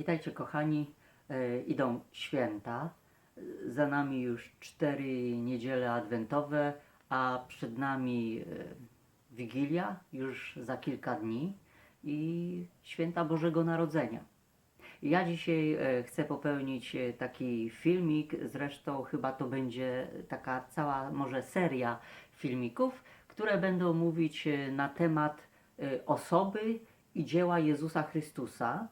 Witajcie kochani, e, idą święta, za nami już cztery niedziele adwentowe, a przed nami e, Wigilia już za kilka dni i święta Bożego Narodzenia. Ja dzisiaj e, chcę popełnić taki filmik, zresztą chyba to będzie taka cała może seria filmików, które będą mówić na temat osoby i dzieła Jezusa Chrystusa.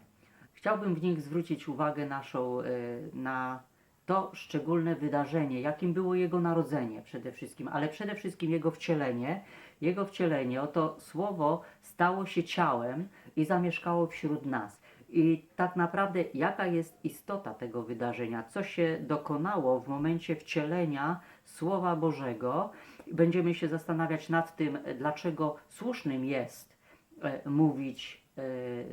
Chciałbym w nich zwrócić uwagę naszą e, na to szczególne wydarzenie, jakim było Jego narodzenie przede wszystkim, ale przede wszystkim Jego wcielenie. Jego wcielenie, oto Słowo stało się ciałem i zamieszkało wśród nas. I tak naprawdę jaka jest istota tego wydarzenia, co się dokonało w momencie wcielenia Słowa Bożego. Będziemy się zastanawiać nad tym, dlaczego słusznym jest e, mówić e,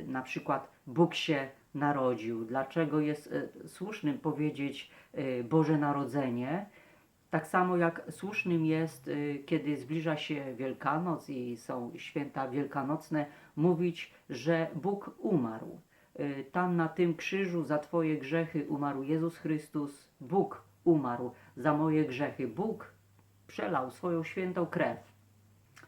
na przykład Bóg się narodził, dlaczego jest e, słusznym powiedzieć e, Boże Narodzenie. Tak samo jak słusznym jest, y, kiedy zbliża się Wielkanoc i są święta wielkanocne, mówić, że Bóg umarł. Tam na tym krzyżu za Twoje grzechy umarł Jezus Chrystus. Bóg umarł za moje grzechy. Bóg przelał swoją świętą krew.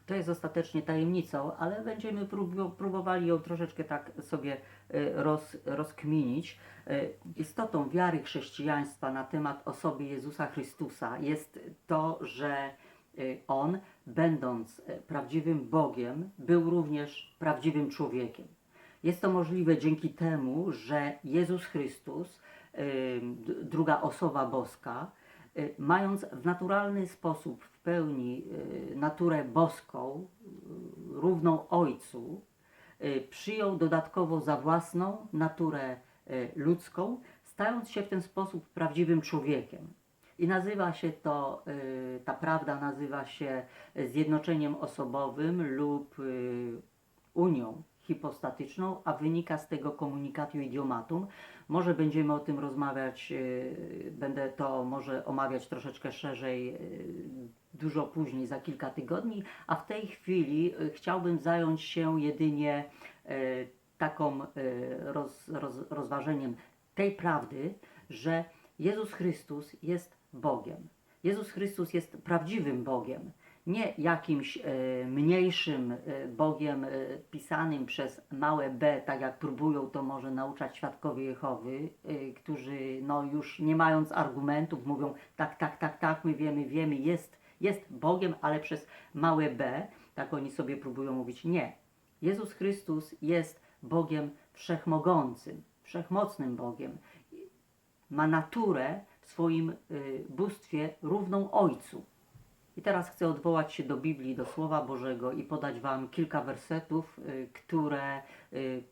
To jest ostatecznie tajemnicą, ale będziemy prób- próbowali ją troszeczkę tak sobie y, roz, rozkminić. Y, Istotą wiary chrześcijaństwa na temat osoby Jezusa Chrystusa jest to, że y, On, będąc prawdziwym Bogiem, był również prawdziwym człowiekiem. Jest to możliwe dzięki temu, że Jezus Chrystus, druga osoba boska, mając w naturalny sposób pełni y, naturę boską, y, równą Ojcu, y, przyjął dodatkowo za własną naturę ludzką, stając się w ten sposób prawdziwym człowiekiem. I nazywa się to, ta prawda nazywa się zjednoczeniem osobowym lub unią hipostatyczną, a wynika z tego komunikatu idiomatum. Może będziemy o tym rozmawiać, będę to może omawiać troszeczkę szerzej dużo później, za kilka tygodni, a w tej chwili y, chciałbym zająć się jedynie y, taką y, roz, roz, rozważeniem tej prawdy, że Jezus Chrystus jest Bogiem. Jezus Chrystus jest prawdziwym Bogiem, nie jakimś mniejszym Bogiem pisanym przez małe b, tak jak próbują to może nauczać świadkowie Jehowy, którzy no już nie mając argumentów mówią tak, tak, tak, tak, my wiemy, wiemy, jest, jest Bogiem, ale przez małe b, tak oni sobie próbują mówić. Nie. Jezus Chrystus jest Bogiem wszechmogącym, wszechmocnym Bogiem ma naturę w swoim y, bóstwie równą Ojcu. I teraz chcę odwołać się do Biblii, do Słowa Bożego i podać Wam kilka wersetów, y, które y,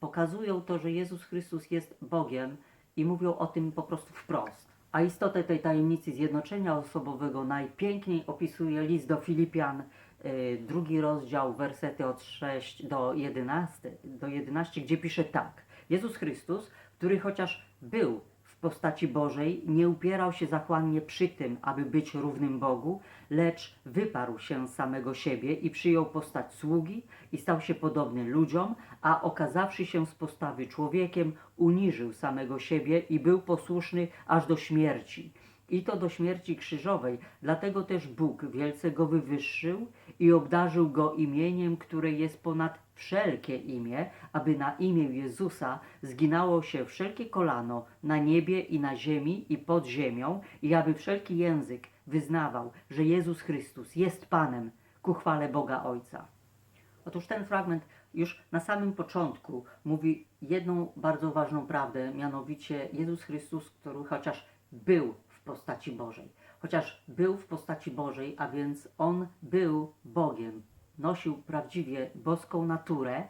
pokazują to, że Jezus Chrystus jest Bogiem i mówią o tym po prostu wprost. A istotę tej tajemnicy zjednoczenia osobowego najpiękniej opisuje list do Filipian, y, drugi rozdział, wersety od 6 do 11, do 11, gdzie pisze tak. Jezus Chrystus, który chociaż był postaci Bożej, nie upierał się zachłannie przy tym, aby być równym Bogu, lecz wyparł się samego siebie i przyjął postać sługi i stał się podobny ludziom, a okazawszy się z postawy człowiekiem, uniżył samego siebie i był posłuszny aż do śmierci. I to do śmierci krzyżowej. Dlatego też Bóg wielce go wywyższył i obdarzył go imieniem, które jest ponad wszelkie imię, aby na imię Jezusa zginało się wszelkie kolano na niebie i na ziemi i pod ziemią, i aby wszelki język wyznawał, że Jezus Chrystus jest Panem ku chwale Boga Ojca. Otóż ten fragment już na samym początku mówi jedną bardzo ważną prawdę, mianowicie Jezus Chrystus, który chociaż był w postaci Bożej, chociaż był w postaci Bożej, a więc On był Bogiem, nosił prawdziwie boską naturę,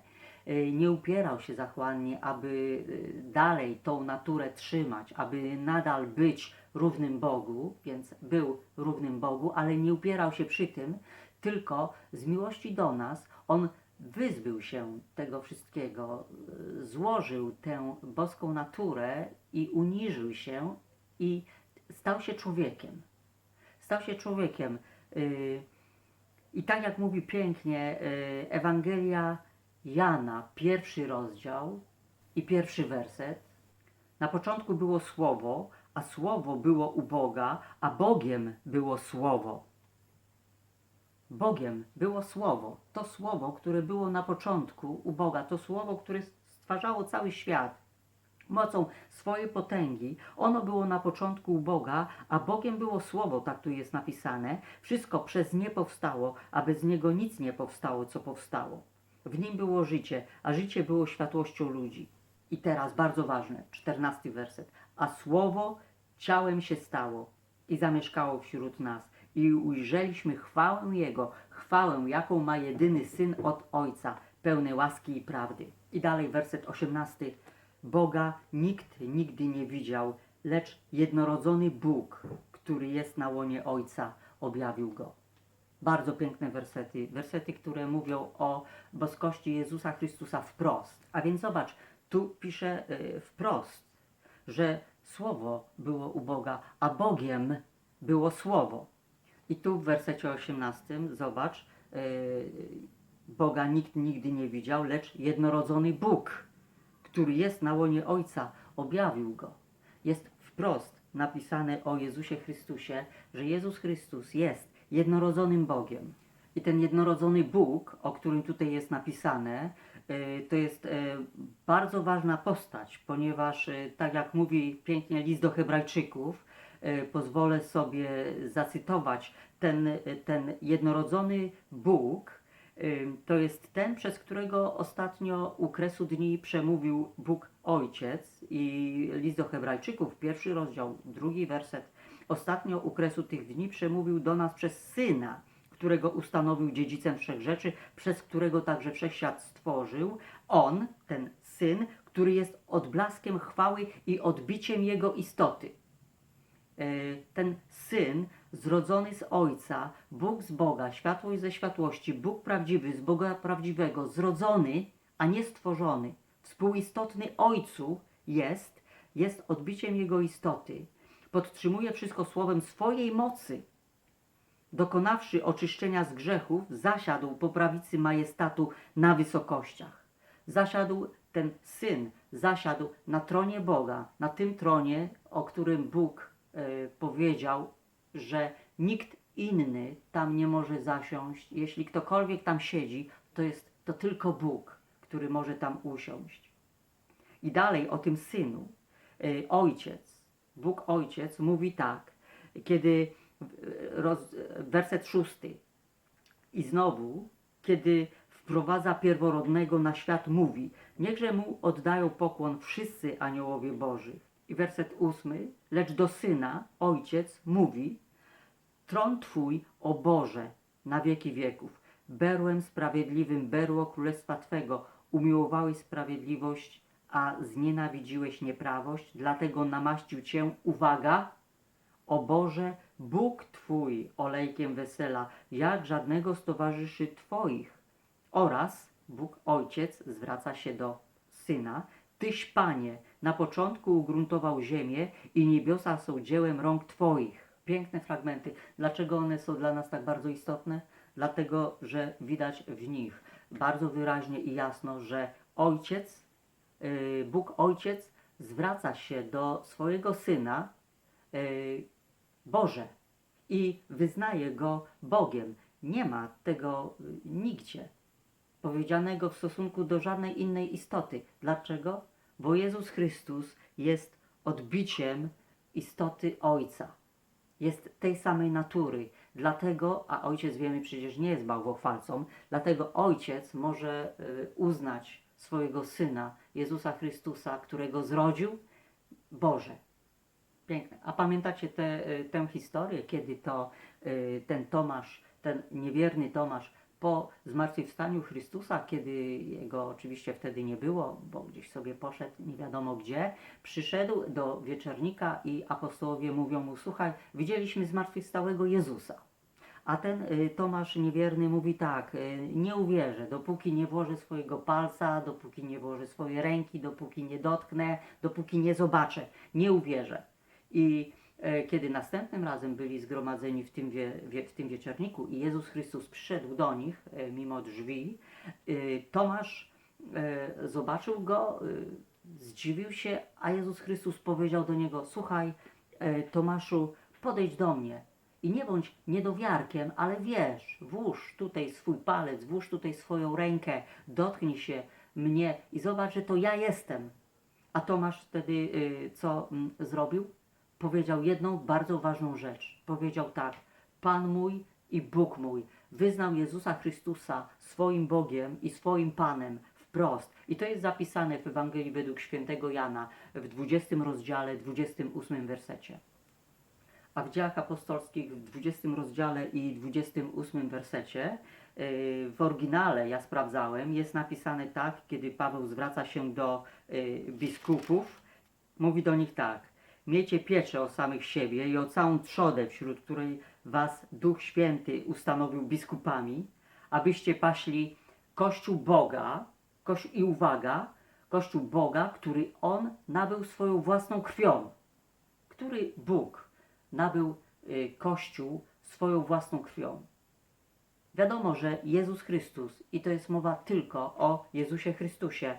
y, nie upierał się zachłannie, aby y, dalej tą naturę trzymać, aby nadal być równym Bogu, więc był równym Bogu, ale nie upierał się przy tym, tylko z miłości do nas On wyzbył się tego wszystkiego, y, złożył tę boską naturę i uniżył się i stał się człowiekiem. Stał się człowiekiem. y, I tak jak mówi pięknie y, Ewangelia Jana, pierwszy rozdział i pierwszy werset, Na początku było Słowo, a Słowo było u Boga, a Bogiem było Słowo. Bogiem było Słowo. To Słowo, które było na początku u Boga, to Słowo, które stwarzało cały świat mocą swojej potęgi. Ono było na początku u Boga, a Bogiem było Słowo, tak tu jest napisane. Wszystko przez nie powstało, a bez niego nic nie powstało, co powstało. W nim było życie, a życie było światłością ludzi. I teraz bardzo ważne, czternasty werset. A Słowo ciałem się stało i zamieszkało wśród nas. I ujrzeliśmy chwałę Jego, chwałę, jaką ma jedyny Syn od Ojca, pełny łaski i prawdy. I dalej werset 18. Boga nikt nigdy nie widział, lecz jednorodzony Bóg, który jest na łonie Ojca, objawił Go. Bardzo piękne wersety, wersety, które mówią o boskości Jezusa Chrystusa wprost. A więc zobacz, tu pisze y, wprost, że Słowo było u Boga, a Bogiem było Słowo. I tu w wersecie 18 zobacz, yy, Boga nikt nigdy nie widział, lecz jednorodzony Bóg, który jest na łonie Ojca, objawił Go. Jest wprost napisane o Jezusie Chrystusie, że Jezus Chrystus jest jednorodzonym Bogiem. I ten jednorodzony Bóg, o którym tutaj jest napisane, yy, to jest yy, bardzo ważna postać, ponieważ, yy, tak jak mówi pięknie list do Hebrajczyków, pozwolę sobie zacytować, ten, ten jednorodzony Bóg to jest ten, przez którego ostatnio u kresu dni przemówił Bóg Ojciec i list do Hebrajczyków, pierwszy rozdział, drugi werset. Ostatnio u kresu tych dni przemówił do nas przez Syna, którego ustanowił dziedzicem wszech rzeczy, przez którego także wszechświat stworzył. On, ten Syn, który jest odblaskiem chwały i odbiciem Jego istoty. E, ten syn zrodzony z Ojca, Bóg z Boga, światłość ze światłości, Bóg prawdziwy z Boga prawdziwego, zrodzony, a nie stworzony, współistotny Ojcu jest, jest odbiciem Jego istoty. Podtrzymuje wszystko słowem swojej mocy. Dokonawszy oczyszczenia z grzechów, zasiadł po prawicy majestatu na wysokościach. Zasiadł ten syn, zasiadł na tronie Boga, na tym tronie, o którym Bóg powiedział, że nikt inny tam nie może zasiąść. Jeśli ktokolwiek tam siedzi, to jest to tylko Bóg, który może tam usiąść. I dalej o tym synu. E, Ojciec, Bóg Ojciec mówi tak, kiedy e, roz, werset szósty. I znowu, kiedy wprowadza pierworodnego na świat, mówi: Niechże mu oddają pokłon wszyscy aniołowie Boży. I werset ósmy, lecz do syna ojciec mówi: Tron twój, o Boże, na wieki wieków. Berłem sprawiedliwym, berło królestwa twego, umiłowałeś sprawiedliwość, a znienawidziłeś nieprawość, dlatego namaścił cię, uwaga, o Boże, Bóg Twój olejkiem wesela, jak żadnego z towarzyszy Twoich. Oraz Bóg Ojciec zwraca się do Syna. Tyś, Panie, na początku ugruntował ziemię i niebiosa są dziełem rąk Twoich. Piękne fragmenty. Dlaczego one są dla nas tak bardzo istotne? Dlatego, że widać w nich bardzo wyraźnie i jasno, że Ojciec, yy, Bóg Ojciec zwraca się do swojego Syna, yy, Boże i wyznaje go Bogiem. Nie ma tego y, nigdzie powiedzianego w stosunku do żadnej innej istoty. Dlaczego? Bo Jezus Chrystus jest odbiciem istoty Ojca. Jest tej samej natury. Dlatego, a Ojciec wiemy przecież nie jest bałwochwalcą, dlatego Ojciec może y, uznać swojego Syna, Jezusa Chrystusa, którego zrodził, Boże. Piękne. A pamiętacie te, y, tę historię, kiedy to y, ten Tomasz, ten niewierny Tomasz po zmartwychwstaniu Chrystusa, kiedy jego oczywiście wtedy nie było, bo gdzieś sobie poszedł nie wiadomo gdzie, przyszedł do wieczernika i apostołowie mówią mu, słuchaj, widzieliśmy zmartwychwstałego Jezusa. A ten y, Tomasz niewierny mówi tak, y, nie uwierzę, dopóki nie włożę swojego palca, dopóki nie włożę swojej ręki, dopóki nie dotknę, dopóki nie zobaczę, nie uwierzę. I kiedy następnym razem byli zgromadzeni w tym, wie, w tym wieczorniku i Jezus Chrystus przyszedł do nich e, mimo drzwi, e, Tomasz e, zobaczył go, e, zdziwił się, a Jezus Chrystus powiedział do niego: Słuchaj, e, Tomaszu, podejdź do mnie i nie bądź niedowiarkiem, ale wierz, włóż tutaj swój palec, włóż tutaj swoją rękę, dotknij się mnie i zobacz, że to ja jestem. A Tomasz wtedy co mm, zrobił? Powiedział jedną bardzo ważną rzecz. Powiedział tak: Pan mój i Bóg mój. Wyznał Jezusa Chrystusa swoim Bogiem i swoim Panem wprost. I to jest zapisane w Ewangelii według świętego Jana w 20 rozdziale, 28 wersecie. A w dziejach apostolskich w 20 rozdziale i 28 wersecie yy, w oryginale, ja sprawdzałem, jest napisane tak, kiedy Paweł zwraca się do yy, biskupów, mówi do nich tak. Miejcie pieczę o samych siebie i o całą trzodę, wśród której was Duch Święty ustanowił biskupami, abyście paśli Kościół Boga, i uwaga, Kościół Boga, który On nabył swoją własną krwią który Bóg nabył y, Kościół swoją własną krwią. Wiadomo, że Jezus Chrystus, i to jest mowa tylko o Jezusie Chrystusie,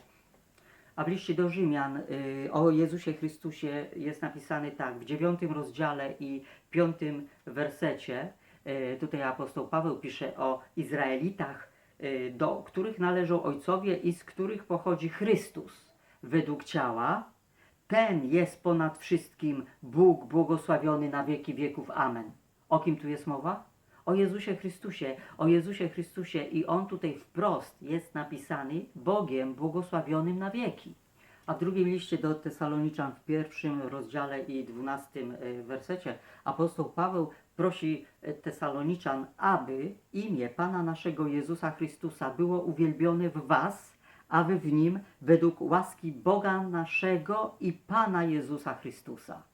a w liście do Rzymian y, o Jezusie Chrystusie jest napisane tak, w dziewiątym rozdziale i piątym wersecie, y, tutaj apostoł Paweł pisze o Izraelitach, y, do których należą ojcowie i z których pochodzi Chrystus według ciała, ten jest ponad wszystkim Bóg błogosławiony na wieki wieków. Amen. O kim tu jest mowa? O Jezusie Chrystusie. O Jezusie Chrystusie i On tutaj wprost jest napisany Bogiem błogosławionym na wieki. A w drugim liście do Tesaloniczan w pierwszym rozdziale i dwunastym e, wersecie apostoł Paweł prosi e, Tesaloniczan, aby imię Pana naszego Jezusa Chrystusa było uwielbione w was, a wy w nim według łaski Boga naszego i Pana Jezusa Chrystusa.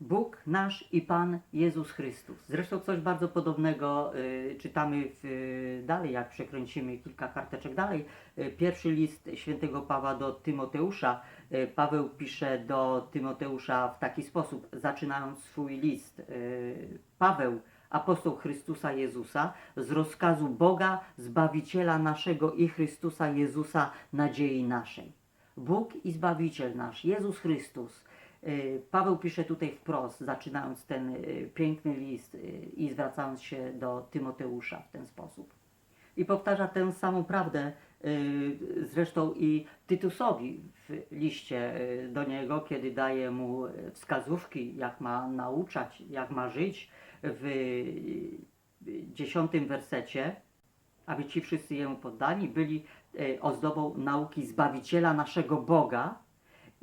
Bóg nasz i Pan Jezus Chrystus. Zresztą coś bardzo podobnego y, czytamy w, y, dalej, jak przekręcimy kilka karteczek dalej. Y, pierwszy list świętego Pawła do Tymoteusza. Y, Paweł pisze do Tymoteusza w taki sposób, zaczynając swój list. Y, Paweł, apostoł Chrystusa Jezusa, z rozkazu Boga, Zbawiciela naszego i Chrystusa Jezusa, nadziei naszej. Bóg i Zbawiciel nasz, Jezus Chrystus. Y, Paweł pisze tutaj wprost, zaczynając ten y, piękny list y, i zwracając się do Tymoteusza w ten sposób. I powtarza tę samą prawdę zresztą i Tytusowi w liście do niego, kiedy daje mu wskazówki, jak ma nauczać, jak ma żyć w dziesiątym wersecie, aby ci wszyscy jemu poddani byli ozdobą nauki Zbawiciela naszego Boga,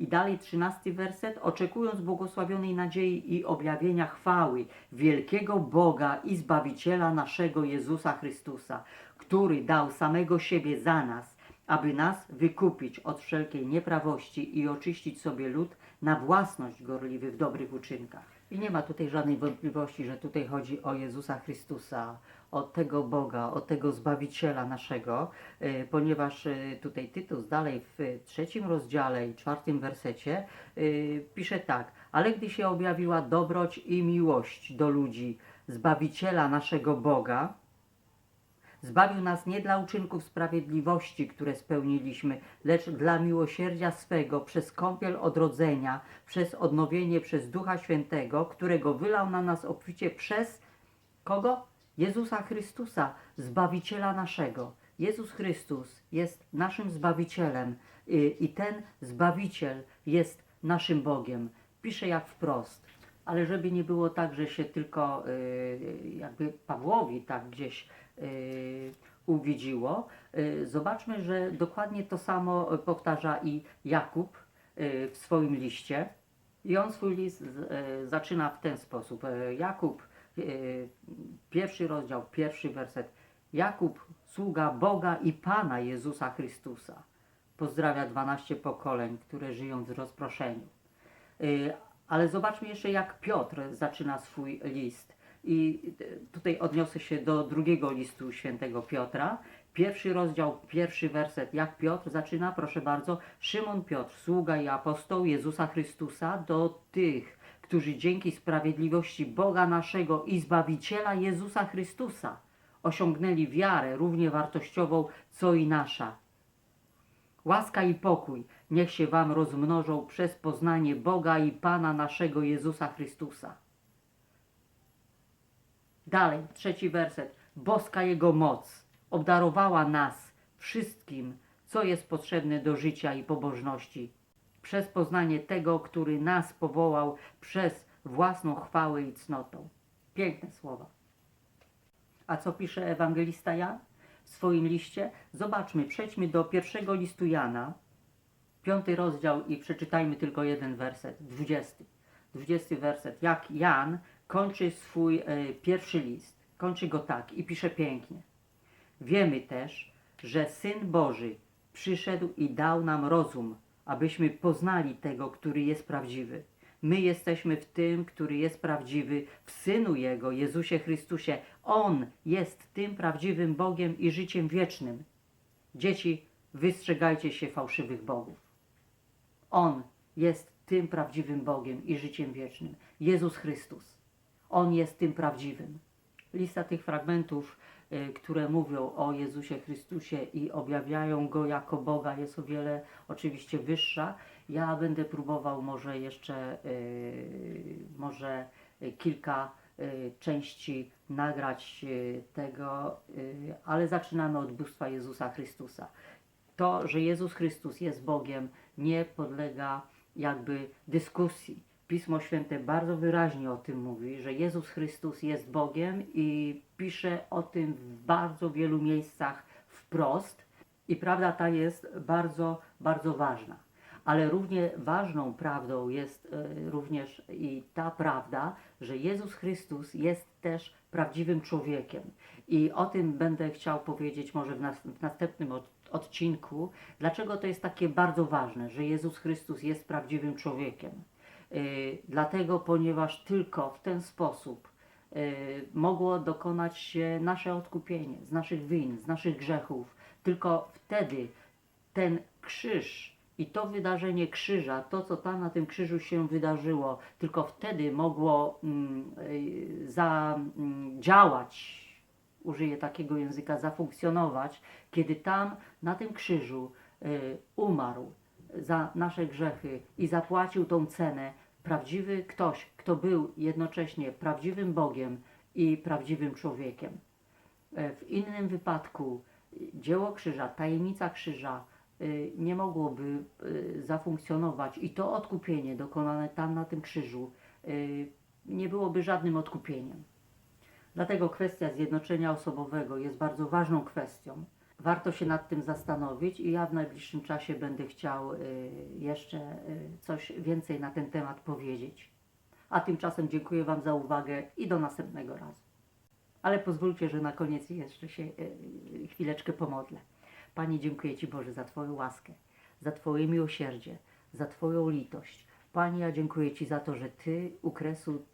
i dalej trzynasty werset, oczekując błogosławionej nadziei i objawienia chwały wielkiego Boga i Zbawiciela naszego Jezusa Chrystusa, który dał samego siebie za nas, aby nas wykupić od wszelkiej nieprawości i oczyścić sobie lud na własność gorliwy w dobrych uczynkach. I nie ma tutaj żadnej wątpliwości, że tutaj chodzi o Jezusa Chrystusa, o tego Boga, o tego Zbawiciela naszego, y, ponieważ y, tutaj Tytus dalej w trzecim rozdziale i czwartym wersecie y, pisze tak, ale gdy się objawiła dobroć i miłość do ludzi, Zbawiciela naszego Boga, Zbawił nas nie dla uczynków sprawiedliwości, które spełniliśmy, lecz dla miłosierdzia swego przez kąpiel odrodzenia, przez odnowienie przez Ducha Świętego, którego wylał na nas obficie przez kogo? Jezusa Chrystusa, Zbawiciela naszego. Jezus Chrystus jest naszym Zbawicielem i, i ten Zbawiciel jest naszym Bogiem. Pisze jak wprost. Ale żeby nie było tak, że się tylko y, jakby Pawłowi tak gdzieś y, y, zobaczmy, że dokładnie to samo powtarza i Jakub y, w swoim liście. I on swój list y, zaczyna w ten sposób. Y, Jakub, y, pierwszy rozdział, pierwszy werset. Jakub, sługa Boga i Pana Jezusa Chrystusa. Pozdrawia 12 pokoleń, które żyją w rozproszeniu. Y, Ale zobaczmy jeszcze, jak Piotr zaczyna swój list. I y, tutaj odniosę się do drugiego listu świętego Piotra. Pierwszy rozdział, pierwszy werset. Jak Piotr zaczyna? Proszę bardzo. Szymon Piotr, sługa i apostoł Jezusa Chrystusa, do tych, którzy dzięki sprawiedliwości Boga naszego i Zbawiciela Jezusa Chrystusa osiągnęli wiarę równie wartościową, co i nasza. Łaska i pokój niech się Wam rozmnożą przez poznanie Boga i Pana naszego Jezusa Chrystusa. Dalej, trzeci werset. Boska Jego moc obdarowała nas wszystkim, co jest potrzebne do życia i pobożności, przez poznanie tego, który nas powołał przez własną chwałę i cnotą. Piękne słowa. A co pisze ewangelista Jan w swoim liście? Zobaczmy, przejdźmy do pierwszego listu Jana, piąty rozdział i przeczytajmy tylko jeden werset, dwudziesty. Dwudziesty werset. Jak Jan kończy swój e, pierwszy list, kończy go tak i pisze pięknie. Wiemy też, że Syn Boży przyszedł i dał nam rozum, abyśmy poznali tego, który jest prawdziwy. My jesteśmy w tym, który jest prawdziwy, w Synu Jego, Jezusie Chrystusie. On jest tym prawdziwym Bogiem i życiem wiecznym. Dzieci, wystrzegajcie się fałszywych bogów. On jest tym prawdziwym Bogiem i życiem wiecznym. Jezus Chrystus. On jest tym prawdziwym. Lista tych fragmentów, y, które mówią o Jezusie Chrystusie i objawiają Go jako Boga jest o wiele oczywiście wyższa. Ja będę próbował może jeszcze y, może kilka y, części nagrać tego, ale zaczynamy od bóstwa Jezusa Chrystusa. To, że Jezus Chrystus jest Bogiem, nie podlega jakby dyskusji. Pismo Święte bardzo wyraźnie o tym mówi, że Jezus Chrystus jest Bogiem i pisze o tym w bardzo wielu miejscach wprost. I prawda ta jest bardzo, bardzo ważna. Ale równie ważną prawdą jest e, również i ta prawda, że Jezus Chrystus jest też prawdziwym człowiekiem. I o tym będę chciał powiedzieć może w, nas, w następnym od, odcinku. Dlaczego to jest takie bardzo ważne, że Jezus Chrystus jest prawdziwym człowiekiem? Y, dlatego, ponieważ tylko w ten sposób y, mogło dokonać się nasze odkupienie z naszych win, z naszych grzechów. Tylko wtedy ten krzyż i to wydarzenie krzyża, to co tam na tym krzyżu się wydarzyło, tylko wtedy mogło mm, y, zadziałać, użyję takiego języka, zafunkcjonować, kiedy tam na tym krzyżu y, umarł za nasze grzechy i zapłacił tą cenę prawdziwy ktoś, kto był jednocześnie prawdziwym Bogiem i prawdziwym człowiekiem. E, W innym wypadku y, dzieło krzyża, tajemnica krzyża y, nie mogłoby zafunkcjonować i to odkupienie dokonane tam na tym krzyżu nie byłoby żadnym odkupieniem. Dlatego kwestia zjednoczenia osobowego jest bardzo ważną kwestią. Warto się nad tym zastanowić i ja w najbliższym czasie będę chciał y, jeszcze y, coś więcej na ten temat powiedzieć. A tymczasem dziękuję Wam za uwagę i do następnego razu. Ale pozwólcie, że na koniec jeszcze się y, chwileczkę pomodlę. Panie, dziękuję Ci Boże za Twoją łaskę, za Twoje miłosierdzie, za Twoją litość. Panie, ja dziękuję Ci za to, że Ty u kresu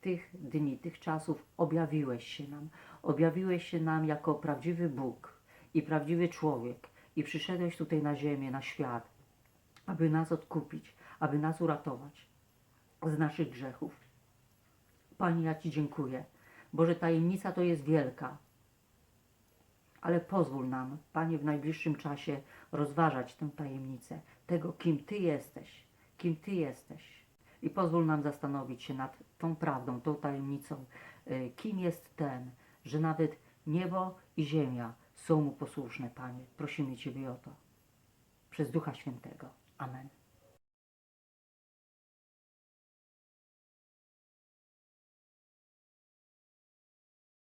tych dni, tych czasów objawiłeś się nam. Objawiłeś się nam jako prawdziwy Bóg i prawdziwy człowiek i przyszedłeś tutaj na ziemię, na świat, aby nas odkupić, aby nas uratować z naszych grzechów. Panie, ja Ci dziękuję. Boże, tajemnica to jest wielka, ale pozwól nam, Panie, w najbliższym czasie rozważać tę tajemnicę tego, kim Ty jesteś, kim Ty jesteś. I pozwól nam zastanowić się nad tą prawdą, tą tajemnicą, y, kim jest ten, że nawet niebo i ziemia są Mu posłuszne, Panie. Prosimy Ciebie o to. Przez Ducha Świętego. Amen.